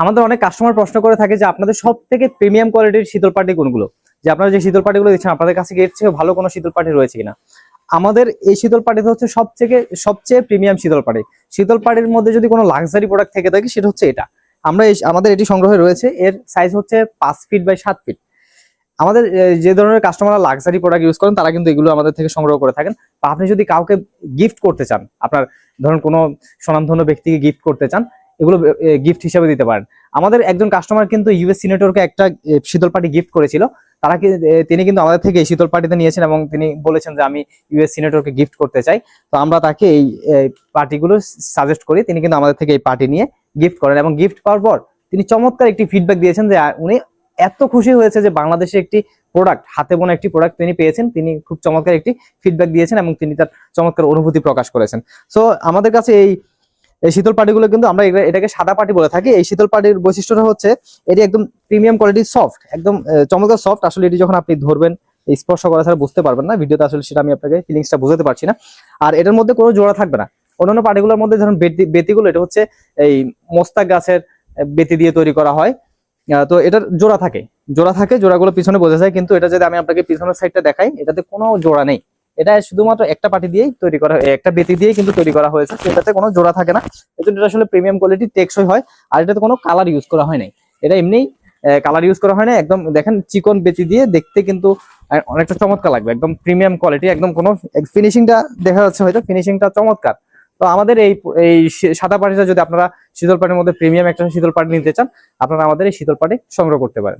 আমাদের অনেক কাস্টমার প্রশ্ন করে থাকে যে আপনাদের সব থেকে প্রিমিয়াম কোয়ালিটির শীতল পাটি কোনগুলো? যে আপনারা যে শীতল পাটিগুলো দিচ্ছেন, আপনাদের কাছে এর চেয়ে ভালো কোনো শীতল পাটি রয়েছে কিনা? আমাদের এই শীতল পাটিতে হচ্ছে সব থেকে সবচেয়ে প্রিমিয়াম শীতল পাটি। শীতল পাটির মধ্যে যদি কোনো লাক্সারি প্রোডাক্ট থেকে থাকে, সেটা হচ্ছে এটা। আমরা আমাদের এটি সংগ্রহে রয়েছে। এর সাইজ হচ্ছে পাঁচ ফিট বাই সাত ফিট আমাদের যে ধরনের কাস্টমাররা লাক্সারি প্রোডাক্ট ইউজ করেন, তারা কিন্তু এগুলো আমাদের থেকে সংগ্রহ করে থাকেন। বা আপনি যদি কাউকে গিফট করতে চান, আপনার ধরুন কোনো স্বনামধন্য ব্যক্তিকে গিফট করতে চান এগুলো গিফট হিসেবে দিতে পারেন। আমাদের একজন কাস্টমার কিন্তু ইউএস সিনেটরকে একটা শীতল পাটি গিফট করেছিল। তারা তিনি কিন্তু আমাদের থেকে এই শীতল পাটিতে নিয়েছেন এবং তিনি বলেছেন যে আমি ইউএস সিনেটরকে গিফট করতে চাই। তো আমরা তাকে এই পার্টিগুলো সাজেস্ট করি। তিনি কিন্তু আমাদের থেকে এই পার্টি নিয়ে গিফট করেন এবং গিফট পাওয়ার পর তিনি চমৎকার একটি ফিডব্যাক দিয়েছেন যে উনি এত খুশি হয়েছে যে বাংলাদেশে একটি প্রোডাক্ট হাতে বোনা একটি প্রোডাক্ট তিনি পেয়েছেন। তিনি খুব চমৎকার একটি ফিডব্যাক দিয়েছেন এবং তিনি তার চমৎকার অনুভূতি প্রকাশ করেছেন। সো আমাদের কাছে এই এই শীতল পাটিগুলো কিন্তু আমরা এটাকে সাদা পাটি বলে থাকি। এই শীতল পাটির বৈশিষ্ট্যটা হচ্ছে, এটি একদম প্রিমিয়াম কোয়ালিটির সফট একদম চমৎকার সফট আসলে এটি যখন আপনি ধরবেন স্পর্শ করা ছাড়া বুঝতে পারবেন না। ভিডিওতে আসলে সেটা আমি আপনাকে ফিলিংসটা বুঝাতে পারছি না। আর এটার মধ্যে কোনো জোড়া থাকবে না। অন্যান্য পাটিগুলোর মধ্যে ধরুন বেতি বেতিগুলো, এটা হচ্ছে এই মোস্তাক গাছের বেতি দিয়ে তৈরি করা হয়। তো এটার জোড়া থাকে। জোড়া থাকে, জোড়াগুলো পিছনে বোঝা যায়। কিন্তু এটা যদি আমি আপনাকে পিছনের সাইডটা দেখাই, এটাতে কোনো জোড়া নেই। এটা শুধুমাত্র একটা পাটি দিয়েই তৈরি করা একটা বেতি দিয়েই কিন্তু তৈরি করা হয়েছে। তো এটাতে কোনো জোড়া থাকে না। এজন্য এটা আসলে প্রিমিয়াম কোয়ালিটি টেকসই হয়। আর এটাতে কোনো কালার ইউজ করা হয় নাই। এটা এমনিই কালার ইউজ করা হয় না একদম দেখেন, চিকন বেচি দিয়ে দেখতে কিন্তু অনেকটা চমৎকার লাগবে। একদম প্রিমিয়াম কোয়ালিটি একদম কোনো ফিনিশিংটা দেখা যাচ্ছে হয়তো ফিনিশিংটা চমৎকার। তো আমাদের এই এই সাদা পাটিটা যদি আপনারা শীতল পাটির মধ্যে প্রিমিয়াম একটা শীতল পাটি নিতে চান, আপনারা আমাদের এই শীতল পাটি সংগ্রহ করতে পারেন।